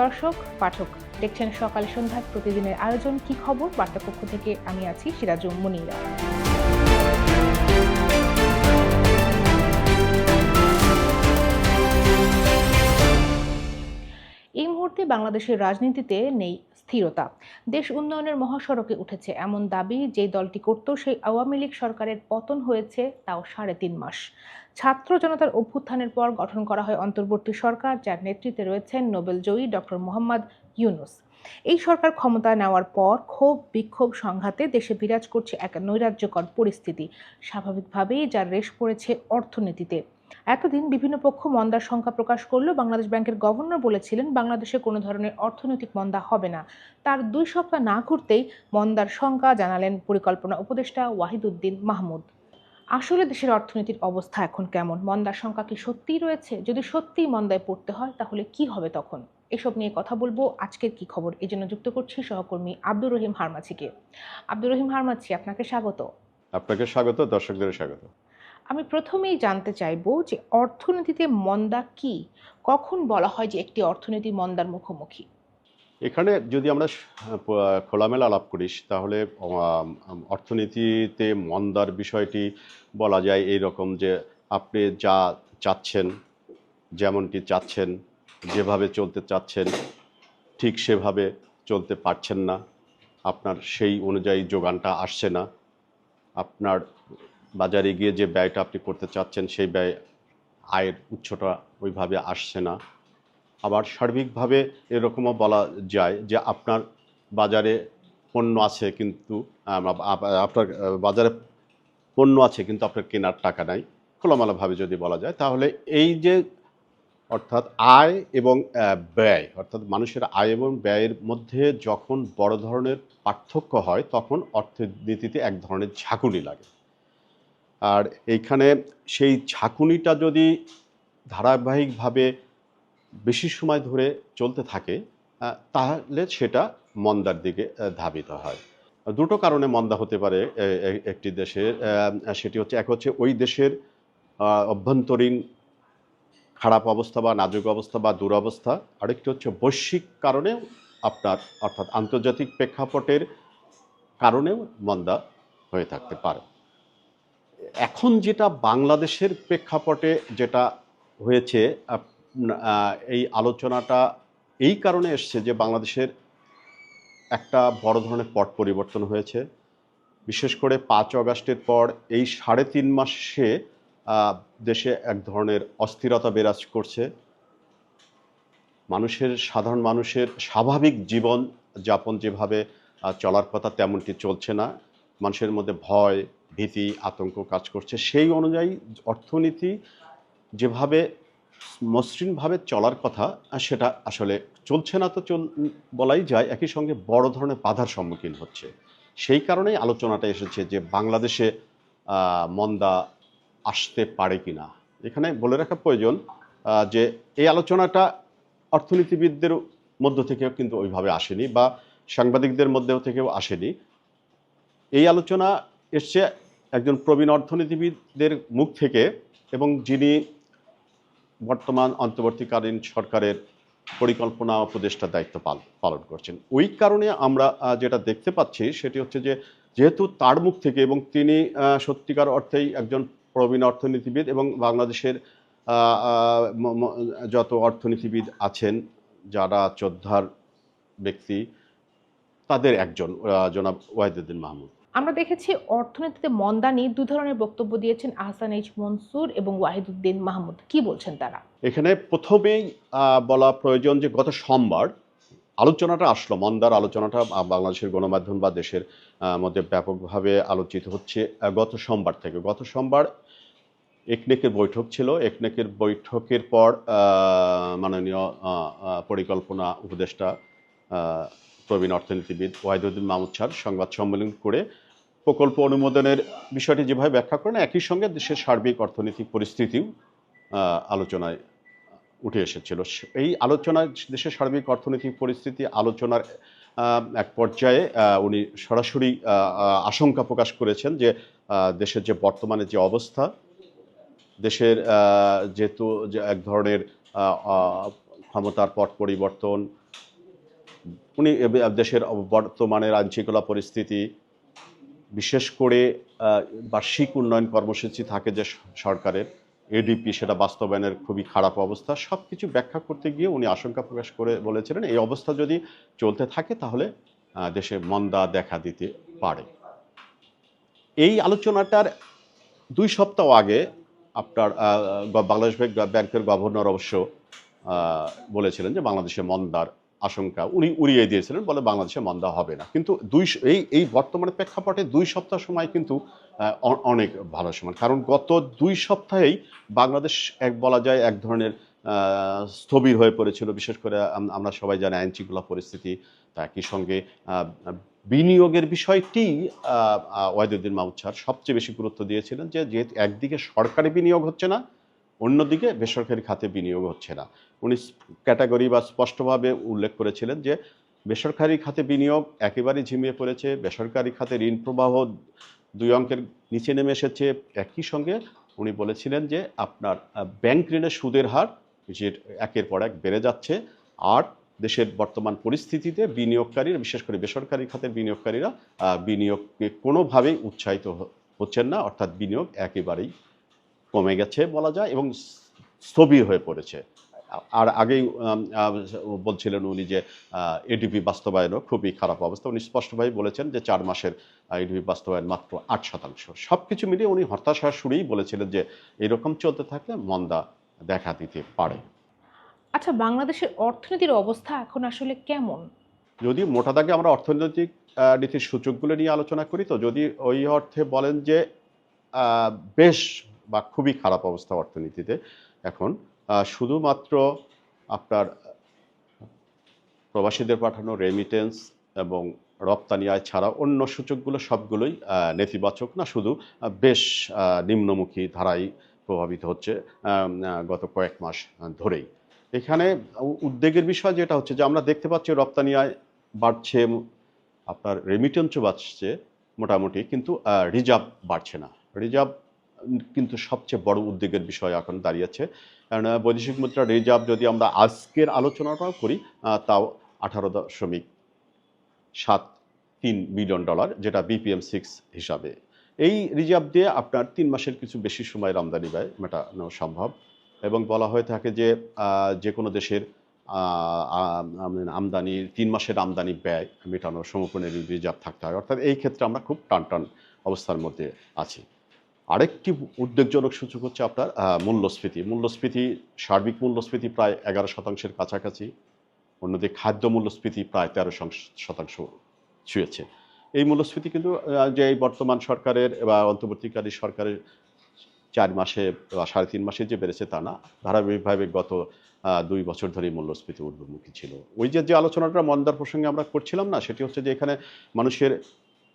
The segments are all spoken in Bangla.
দর্শক, পাঠক, দেখছেন সকাল সন্ধ্যার প্রতিদিনের আয়োজন, কি খবর? বার্তাকক্ষ থেকে আমি আছি সিরাজুম মনিরা। এই মুহূর্তে বাংলাদেশের রাজনীতিতে নেই স্থিরতা। দেশ উন্নয়নের মহাসড়কে উঠেছে এমন দাবি যে দলটি করত, সেই আওয়ামী লীগ সরকারের পতন হয়েছে তাও সাড়ে তিন মাস। ছাত্র জনতার অভ্যুত্থানের পর গঠন করা হয় অন্তর্বর্তী সরকার, যার নেতৃত্বে রয়েছেন নোবেলজয়ী ডক্টর মোহাম্মদ ইউনুস। এই সরকার ক্ষমতা নেওয়ার পর ক্ষোভ, বিক্ষোভ সংঘাতে দেশে বিরাজ করছে এক নৈরাজ্যকর পরিস্থিতি। স্বাভাবিকভাবেই যার রেশ পড়েছে অর্থনীতিতে। এতদিন বিভিন্ন পক্ষ মন্দার সংখ্যা প্রকাশ করলেও বাংলাদেশ ব্যাংকের গভর্নর বলেছিলেন, বাংলাদেশে কোনো ধরনের অর্থনৈতিক মন্দা হবে না। তার দুই সপ্তাহ না ঘুরতেই মন্দার সংখ্যা জানালেন পরিকল্পনা উপদেষ্টা ওয়াহিদুদ্দিন মাহমুদ। আসলে দেশের অর্থনীতির অবস্থা এখন কেমন? মন্দার সংখ্যা কি সত্যিই রয়েছে? যদি সত্যিই মন্দায় পড়তে হয়, তাহলে কি হবে তখন? এসব নিয়ে কথা বলব। আজকের কি খবর? এই জন্য যুক্ত করছি সহকর্মী আব্দুর রহিম হারমাছিকে। আব্দুর রহিম হারমাছি, আপনাকে স্বাগত। আপনাকে স্বাগত দর্শকদের স্বাগত। আমি প্রথমেই জানতে চাইব যে অর্থনীতিতে মন্দা কি? কখন বলা হয় যে একটি অর্থনীতি মন্দার মুখোমুখি? এখানে যদি আমরা খোলামেলা আলাপ করি, তাহলে অর্থনীতিতে মন্দার বিষয়টি বলা যায় এই রকম যে আপনি যা চাচ্ছেন, যেমনটি চাচ্ছেন, যেভাবে চলতে চাচ্ছেন, ঠিক সেভাবে চলতে পারছেন না, আপনার সেই অনুযায়ী যোগানটা আসছে না, আপনার বাজারে গিয়ে যে ব্যয়টা আপনি করতে চাচ্ছেন, সেই ব্যয় আয়ের উৎসটা ওইভাবে আসছে না। আবার সার্বিকভাবে এরকমও বলা যায় যে আপনার বাজারে পণ্য আছে কিন্তু আপনার বাজারে পণ্য আছে কিন্তু আপনার কেনার টাকা নাই। খোলামেলাভাবে যদি বলা যায়, তাহলে এই যে অর্থাৎ আয় এবং ব্যয়, অর্থাৎ মানুষের আয় এবং ব্যয়ের মধ্যে যখন বড় ধরনের পার্থক্য হয়, তখন অর্থনীতিতে এক ধরনের ঝাঁকুনি লাগে। আর এইখানে সেই ঝাঁকুনিটা যদি ধারাবাহিকভাবে বেশি সময় ধরে চলতে থাকে তাহলে সেটা মন্দার দিকে ধাবিত হয়। দুটো কারণে মন্দা হতে পারে একটি দেশের সেটি হচ্ছে, এক হচ্ছে ওই দেশের অভ্যন্তরীণ খারাপ অবস্থা বা নাজুক অবস্থা বা দুরবস্থা, আরেকটি হচ্ছে বৈশ্বিক কারণেও আপনার, অর্থাৎ আন্তর্জাতিক প্রেক্ষাপটের কারণেও মন্দা হয়ে থাকতে পারে। এখন যেটা বাংলাদেশের প্রেক্ষাপটে যেটা হয়েছে এই আলোচনাটা এই কারণে এসছে যে বাংলাদেশের একটা বড় ধরনের পট পরিবর্তন হয়েছে। বিশেষ করে পাঁচ অগাস্টের পর এই সাড়ে তিন মাসে দেশে এক ধরনের অস্থিরতা বিরাজ করছে। মানুষের, সাধারণ মানুষের স্বাভাবিক জীবন যাপন যেভাবে চলার কথা তেমনটি চলছে না। মানুষের মধ্যে ভয়, ভীতি, আতঙ্ক কাজ করছে। সেই অনুযায়ী অর্থনীতি যেভাবে মসৃণভাবে চলার কথা সেটা আসলে চলছে না তো চল, বলাই যায়, একই সঙ্গে বড় ধরনের বাধার সম্মুখীন হচ্ছে। সেই কারণেই আলোচনাটা এসেছে যে বাংলাদেশে মন্দা আসতে পারে কি না। এখানে বলে রাখা প্রয়োজন যে এই আলোচনাটা অর্থনীতিবিদদের মধ্য থেকেও কিন্তু ওইভাবে আসেনি বা সাংবাদিকদের মধ্যেও থেকেও আসেনি। এই আলোচনা এসছে একজন প্রবীণ অর্থনীতিবিদদের মুখ থেকে এবং যিনি বর্তমান অন্তর্বর্তীকালীন সরকারের পরিকল্পনা উপদেষ্টার দায়িত্ব পাল- পালন করছেন। ওই কারণে আমরা যেটা দেখতে পাচ্ছি সেটি হচ্ছে যে, যেহেতু তার মুখ থেকে এবং তিনি সত্যিকার অর্থেই একজন প্রবীণ অর্থনীতিবিদ এবং বাংলাদেশের যত অর্থনীতিবিদ আছেন, যারা যোদ্ধার ব্যক্তি, তাদের একজন জনাব ওয়াহিদুদ্দিন মাহমুদ। আমরা দেখেছি অর্থনীতিতে মন্দা নিয়ে দু ধরনের বক্তব্য দিয়েছেন আহসান এইচ মনসুর এবং ওয়াহিদুদ্দিন মাহমুদ। কি বলছেন তারা? এখানে প্রথমেই বলা প্রয়োজন যে গত সোমবার আলোচনাটা আসলো। মন্দার আলোচনাটা বাংলাদেশের গণমাধ্যম বা দেশের মধ্যে ব্যাপকভাবে আলোচিত হচ্ছে গত সোমবার থেকে। গত সোমবার একনেকের বৈঠক ছিল। একনেকের বৈঠকের পর মাননীয় পরিকল্পনা উপদেষ্টা প্রবীণ অর্থনীতিবিদ ওয়াহিদুদ্দিন মাহমুদ স্যার সংবাদ সম্মেলন করে প্রকল্প অনুমোদনের বিষয়টি যেভাবে ব্যাখ্যা করেন, একই সঙ্গে দেশের সার্বিক অর্থনৈতিক পরিস্থিতিও আলোচনায় উঠে এসেছিল। এই আলোচনায় দেশের সার্বিক অর্থনৈতিক পরিস্থিতি আলোচনার এক পর্যায়ে উনি সরাসরি আশঙ্কা প্রকাশ করেছেন যে দেশের যে বর্তমানে যে অবস্থা, দেশের যেহেতু যে এক ধরনের ক্ষমতার পট পরিবর্তন, উনি দেশের বর্তমানের আইনশৃঙ্খলা পরিস্থিতি বিশেষ করে বার্ষিক উন্নয়ন কর্মসূচি থাকে যে সরকারের, এডিপি সেটা বাস্তবায়নের খুবই খারাপ অবস্থা সব কিছু ব্যাখ্যা করতে গিয়ে উনি আশঙ্কা প্রকাশ করে বলেছিলেন, এই অবস্থা যদি চলতে থাকে তাহলে দেশে মন্দা দেখা দিতে পারে। এই আলোচনাটার দুই সপ্তাহ আগে আপনার বাংলাদেশ ব্যাংক- ব্যাংকের গভর্নর অবশ্য বলেছিলেন যে বাংলাদেশে মন্দার আশঙ্কা উনি উড়িয়ে দিয়েছিলেন বলে বাংলাদেশে মন্দা হবে না। কিন্তু দুই এই এই বর্তমানে প্রেক্ষাপটে দুই সপ্তাহ সময় কিন্তু অনেক ভালো সময়। কারণ গত দুই সপ্তাহেই বাংলাদেশ এক বলা যায় এক ধরনের স্থবির হয়ে পড়েছিল। বিশেষ করে আমরা সবাই জানি আইনশৃঙ্খলা পরিস্থিতি, তা একই সঙ্গে বিনিয়োগের বিষয়টি ওয়াহিদুদ্দিন মাহমুদ সবচেয়ে বেশি গুরুত্ব দিয়েছিলেন যে, যেহেতু একদিকে সরকারি বিনিয়োগ হচ্ছে না, অন্যদিকে বেসরকারি খাতে বিনিয়োগ হচ্ছে না। উনি ক্যাটাগরি বা স্পষ্টভাবে উল্লেখ করেছিলেন যে বেসরকারি খাতে বিনিয়োগ একেবারেই ঝিমিয়ে পড়েছে, বেসরকারি খাতে ঋণ প্রবাহ দুই অঙ্কের নিচে নেমে এসেছে। একই সঙ্গে উনি বলেছিলেন যে আপনার ব্যাংক ঋণের সুদের হার যে একের পর এক বেড়ে যাচ্ছে আর দেশের বর্তমান পরিস্থিতিতে বিনিয়োগকারীরা, বিশেষ করে বেসরকারি খাতের বিনিয়োগকারীরা বিনিয়োগকে কোনোভাবেই উৎসাহিত হচ্ছেন না। অর্থাৎ বিনিয়োগ একেবারেই কমে গেছে বলা যায় এবং স্থবির হয়ে পড়েছে। আর আগেই বলছিলেন উনি যে এডিপি বাস্তবায়নও খুবই খারাপ অবস্থা। উনি স্পষ্টভাবে বলেছেন যে চার মাসের এডিপি বাস্তবায়ন মাত্র আট শতাংশ। সব কিছু মিলিয়ে উনি হতাশার সুরেই বলেছিলেন যে এরকম চলতে থাকলে মন্দা দেখা দিতে পারে। আচ্ছা বাংলাদেশের অর্থনীতির অবস্থা এখন আসলে কেমন? যদি মোটা দাগে আমরা অর্থনৈতিক নীতির সূচকগুলো নিয়ে আলোচনা করি তো যদি ওই অর্থে বলেন যে বেশ বা খুবই খারাপ অবস্থা অর্থনীতিতে এখন শুধুমাত্র আপনার প্রবাসীদের পাঠানো রেমিটেন্স এবং রপ্তানি আয় ছাড়া অন্য সূচকগুলো সবগুলোই নেতিবাচক না, শুধু বেশ নিম্নমুখী ধারাই প্রভাবিত হচ্ছে গত কয়েক মাস ধরেই। এখানে উদ্বেগের বিষয় যেটা হচ্ছে যে আমরা দেখতে পাচ্ছি রপ্তানি আয় বাড়ছে, আপনার রেমিটেন্সও বাড়ছে মোটামুটি, কিন্তু রিজার্ভ বাড়ছে না। রিজার্ভ কিন্তু সবচেয়ে বড় উদ্বেগের বিষয় এখন দাঁড়িয়েছে কারণ বৈদেশিক মুদ্রা রিজার্ভ যদি আমরা আজকের আলোচনাটাও করি তাও আঠারো দশমিক সাত তিন বিলিয়ন ডলার, যেটা বিপিএম সিক্স হিসাবে। এই রিজার্ভ দিয়ে আপনার তিন মাসের কিছু বেশি সময়ের আমদানি ব্যয় মেটানো সম্ভব এবং বলা হয়ে থাকে যে যে কোনো দেশের আম- আমদানি, তিন মাসের আমদানি ব্যয় মেটানো সমপনের রিজার্ভ থাকতে হয়। অর্থাৎ এই ক্ষেত্রে আমরা খুব টান টান অবস্থার মধ্যে আছি। আরেকটি উদ্বেগজনক সূচক হচ্ছে আপনার মূল্যস্ফীতি। মূল্যস্ফীতি, সার্বিক মূল্যস্ফীতি প্রায় এগারো শতাংশের কাছাকাছি। অন্যদিকে খাদ্য মূল্যস্ফীতি প্রায় তেরো শতাংশ ছুঁয়েছে। এই মূল্যস্ফীতি কিন্তু যে বর্তমান সরকারের বা অন্তর্বর্তীকালী সরকারের চার মাসে বা সাড়ে তিন মাসে যে বেড়েছে তা না। ধারাবাহিকভাবে গত দুই বছর ধরেই মূল্যস্ফীতি ঊর্ধ্বমুখী ছিল। ওই যে যে আলোচনাটা মন্দার প্রসঙ্গে আমরা করছিলাম না, সেটি হচ্ছে যে এখানে মানুষের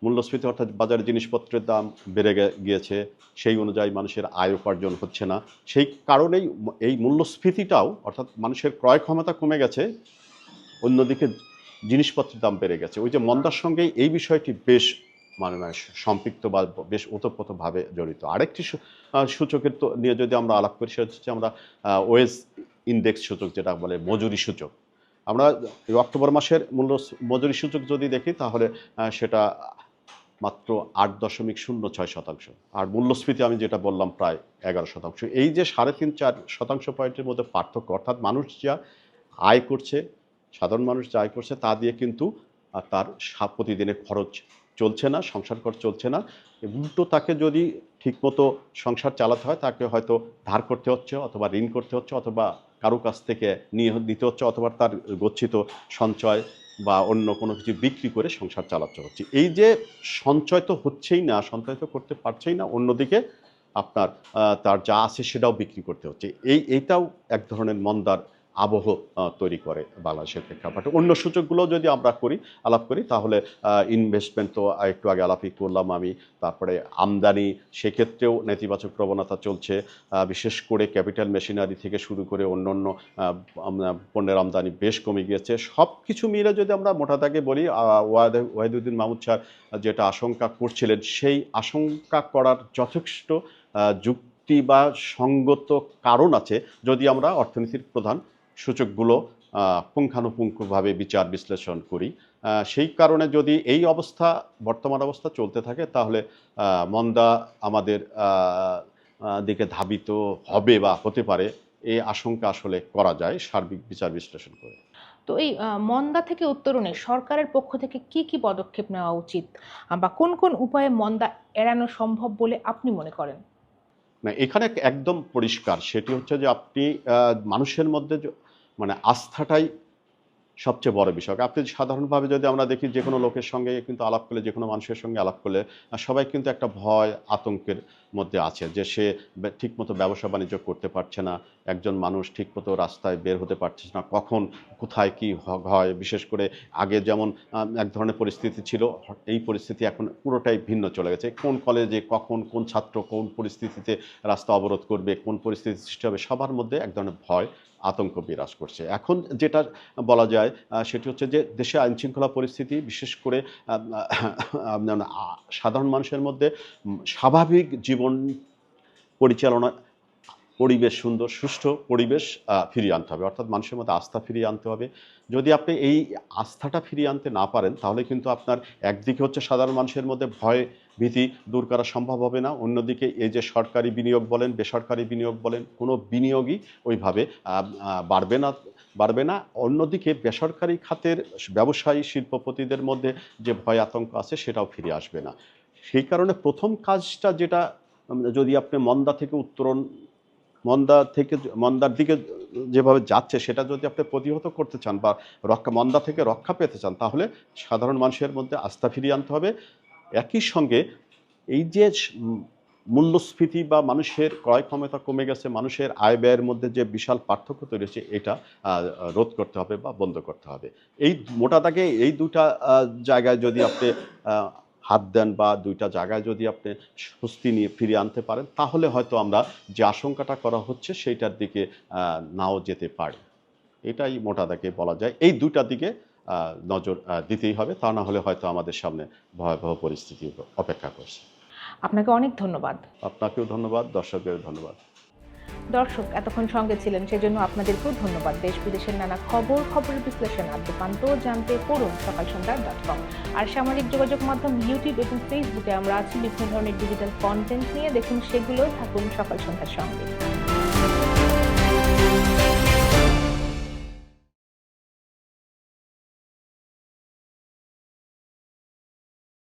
মূল্যস্ফীতি অর্থাৎ বাজারে জিনিসপত্রের দাম বেড়ে গিয়েছে, সেই অনুযায়ী মানুষের আয় উপার্জন হচ্ছে না। সেই কারণেই এই মূল্যস্ফীতিটাও অর্থাৎ মানুষের ক্রয় ক্ষমতা কমে গেছে, অন্যদিকে জিনিসপত্রের দাম বেড়ে গেছে। ওই যে মন্দার সঙ্গে এই বিষয়টি বেশ মানে মানে সম্পৃক্ত বা বেশ ওতপ্রোতভাবে জড়িত। আরেকটি সূচকের তো নিয়ে যদি আমরা আলাপ করি, সেটা হচ্ছে আমরা ওয়েস ইন্ডেক্স সূচক, যেটা বলে মজুরি সূচক। আমরা অক্টোবর মাসের মূল্য মজুরি সূচক যদি দেখি, তাহলে সেটা মাত্র আট দশমিক শূন্য ছয় শতাংশ। আর মূল্যস্ফীতি আমি যেটা বললাম প্রায় এগারো শতাংশ। এই যে সাড়ে তিন চার শতাংশ পয়েন্টের মধ্যে পার্থক্য, অর্থাৎ মানুষ যা আয় করছে, সাধারণ মানুষ যা আয় করছে, তা দিয়ে কিন্তু তার প্রতিদিনের খরচ চলছে না, সংসার খরচ চলছে না। উল্টো তাকে যদি ঠিকমতো সংসার চালাতে হয়, তাকে হয়তো ধার করতে হচ্ছে, অথবা ঋণ করতে হচ্ছে, অথবা কারও কাছ থেকে নিয়ে নিতে হচ্ছে অথবা তার গচ্ছিত সঞ্চয় বা অন্য কোনো কিছু বিক্রি করে সংসার চালাতে হচ্ছে। এই যে সঞ্চয় তো হচ্ছেই না, সঞ্চয় তো করতে পারছেই না, অন্যদিকে আপনার তার যা আছে সেটাও বিক্রি করতে হচ্ছে। এই, এইটাও এক ধরনের মন্দার আবহ তৈরি করে বাংলাদেশের প্রেক্ষাপটে। অন্য সূচকগুলো যদি আমরা করি, আলাপ করি, তাহলে ইনভেস্টমেন্ট তো একটু আগে আলাপই করলাম আমি, তারপরে আমদানি, সেক্ষেত্রেও নেতিবাচক প্রবণতা চলছে বিশেষ করে ক্যাপিটাল মেশিনারি থেকে শুরু করে অন্য অন্য পণ্যের আমদানি বেশ কমে গিয়েছে। সব কিছু মিলে যদি আমরা মোটা দাগে বলি ওয়াহিদুদ্দিন মাহমুদ স্যার যেটা আশঙ্কা করছিলেন, সেই আশঙ্কা করার যথেষ্ট যুক্তি বা সঙ্গত কারণ আছে, যদি আমরা অর্থনীতির প্রধান সূচকগুলো পুঙ্খানুপুঙ্খভাবে বিচার বিশ্লেষণ করি। সেই কারণে যদি এই অবস্থা বর্তমান অবস্থা চলতে থাকে তাহলে মন্দা আমাদের দিকে ধাবিত হবে বা হতে পারে এই আশঙ্কা আসলে করা যায় সার্বিক বিচার বিশ্লেষণ করে। তো এই মন্দা থেকে উত্তরণে সরকারের পক্ষ থেকে কি কি পদক্ষেপ নেওয়া উচিত? বা কোন কোন উপায়ে মন্দা এড়ানো সম্ভব বলে আপনি মনে করেন? না এখানে একদম পরিষ্কার। সেটি হচ্ছে যে আপনি মানুষের মধ্যে যে- মানে আস্থাটাই সবচেয়ে বড় বিষয়। আপনি সাধারণভাবে যদি আমরা দেখি যে কোনো লোকের সঙ্গে কিন্তু আলাপ করলে, যে কোনো মানুষের সঙ্গে আলাপ করলে সবাই কিন্তু একটা ভয়, আতঙ্কের মধ্যে আছে যে সে ঠিকমতো ব্যবসা বাণিজ্য করতে পারছে না, একজন মানুষ ঠিকমতো রাস্তায় বের হতে পারছে না, কখন, কোথায় কি হয়, বিশেষ করে আগে যেমন এক ধরনের পরিস্থিতি ছিল, এই পরিস্থিতি এখন পুরোটাই ভিন্ন চলে গেছে, কোন কলেজে কখন, কোন ছাত্র কোন পরিস্থিতিতে রাস্তা অবরোধ করবে, কোন পরিস্থিতি সৃষ্টি হবে, সবার মধ্যে এক ধরনের ভয়, আতঙ্ক বিরাজ করছে। এখন যেটা বলা যায় সেটি হচ্ছে যে দেশে আইনশৃঙ্খলা পরিস্থিতি, বিশেষ করে সাধারণ মানুষের মধ্যে স্বাভাবিক জীবন পরিচালনা, পরিবেশ সুন্দর, সুষ্ঠু পরিবেশ ফিরিয়ে আনতে হবে। অর্থাৎ মানুষের মধ্যে আস্থা ফিরিয়ে আনতে হবে। যদি আপনি এই আস্থাটা ফিরিয়ে আনতে না পারেন, তাহলে কিন্তু আপনার একদিকে হচ্ছে সাধারণ মানুষের মধ্যে ভয় ভীতি দূর করা সম্ভব হবে না। অন্যদিকে এই যে সরকারি বিনিয়োগ বলেন, বেসরকারি বিনিয়োগ বলেন, কোনো বিনিয়োগই ওইভাবে বাড়বে না বাড়বে না। অন্যদিকে বেসরকারি খাতের ব্যবসায়ী শিল্পপতিদের মধ্যে যে ভয় আতঙ্ক আছে, সেটাও ফিরে আসবে না। সেই কারণে প্রথম কাজটা যেটা যদি আপনি মন্দা থেকে উত্তরণ, মন্দা থেকে মন্দার দিকে যেভাবে যাচ্ছে, সেটা যদি আপনি প্রতিহত করতে চান বা রক্ষা, মন্দা থেকে রক্ষা পেতে চান, তাহলে সাধারণ মানুষের মধ্যে আস্থা ফিরিয়ে আনতে হবে। একই সঙ্গে এই যে মূল্যস্ফীতি বা মানুষের ক্রয় ক্ষমতা কমে গেছে, মানুষের আয় ব্যয়ের মধ্যে যে বিশাল পার্থক্য তৈরি হচ্ছে, এটা রোধ করতে হবে বা বন্ধ করতে হবে। এই মোটা দাগে এই দুটা জায়গায় যদি আপনি হাত দেন বা দুইটা জায়গায় যদি আপনি স্বস্তি নিয়ে ফিরে আনতে পারেন তাহলে হয়তো আমরা যে আশঙ্কাটা করা হচ্ছে সেইটার দিকে নাও যেতে পারি। এটাই মোটা দাগে বলা যায়। এই দুটা দিকে নজর দিতেই হবে। তা না হলে হয়তো আমাদের সামনে ভয়াবহ পরিস্থিতি অপেক্ষা করছে। আপনাকে অনেক ধন্যবাদ। আপনাকেও ধন্যবাদ দর্শকদের ধন্যবাদ। দর্শক এতক্ষণ সঙ্গে ছিলেন, সেজন্য আপনাদেরকেও ধন্যবাদ। দেশ বিদেশের নানা খবর খবরের বিশ্লেষণ, আদ্যপান্ত জানতে পড়ুন সকাল সন্ধ্যা ডট কম আর সামাজিক যোগাযোগ মাধ্যম ইউটিউব এবং ফেসবুকে আমরা আছি। বিভিন্ন ধরনের ডিজিটাল কন্টেন্ট নিয়ে দেখুন সেগুলো থাকুন সকাল সন্ধ্যার সঙ্গে।